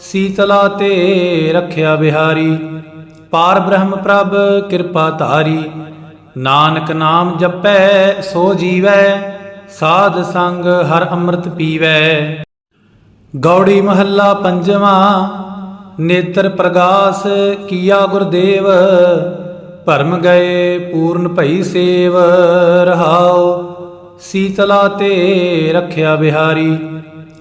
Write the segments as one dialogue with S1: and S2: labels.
S1: ਸੀਤਲਾ ਤੇ ਰਖਿਆ ਬਿਹਾਰੀ। ਪਾਰ ਬ੍ਰਹਮ ਪ੍ਰਭ, ਕਿਰਪਾ ਧਾਰੀ। ਨਾਨਕ ਨਾਮ ਜਪੈ, ਸੋ ਜੀਵੈ। ਸਾਧ ਸੰਗ ਹਰ ਅੰਮ੍ਰਿਤ ਪੀਵੈ। ਗੌੜੀ ਮਹੱਲਾ ਪੰਜਵਾਂ, ਨੇਤਰ ਪ੍ਰਗਾਸ ਕੀਆ ਗੁਰਦੇਵ। ਭਰਮ ਗਏ ਪੂਰਨ ਭਈ ਸੇਵ। ਰਹਾਉ, ਸੀਤਲਾ ਤੇ ਰਖਿਆ ਬਿਹਾਰੀ।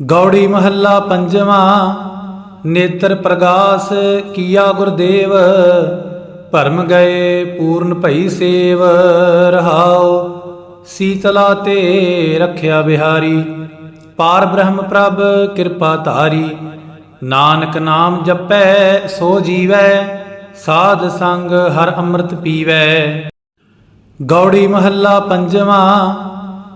S1: ਗੌੜੀ ਮਹੱਲਾ ਪੰਜਵਾਂ, ਨੇਤਰ ਪ੍ਰਗਾਸ ਕੀਆ ਗੁਰਦੇਵ, ਭਰਮ ਗਏ ਪੂਰਨ ਭਈ ਸੇਵ, ਰਹਾਉ ਸੀਤਲਾ ਤੇ ਰਖਿਆ ਬਿਹਾਰੀ। ਪਾਰ ਬ੍ਰਹਮ ਪ੍ਰਭ, ਕਿਰਪਾ ਧਾਰੀ, ਨਾਨਕ ਨਾਮ ਜਪੈ, ਸੋ ਜੀਵੈ, ਸਾਧ ਸੰਗ ਹਰ ਅੰਮ੍ਰਿਤ ਪੀਵੈ। ਗੌੜੀ ਮਹੱਲਾ ਪੰਜਵਾਂ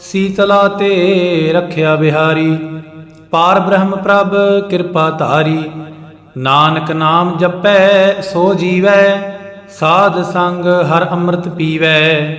S1: ਸੀਤਲਾ ਤੇ ਰਖਿਆ ਬਿਹਾਰੀ। ਪਾਰ ਬ੍ਰਹਮ ਪ੍ਰਭ, ਕਿਰਪਾ ਧਾਰੀ। ਨਾਨਕ ਨਾਮ ਜਪੈ, ਸੋ ਜੀਵੈ। ਸਾਧ ਸੰਗ ਹਰ ਅੰਮ੍ਰਿਤ ਪੀਵੈ।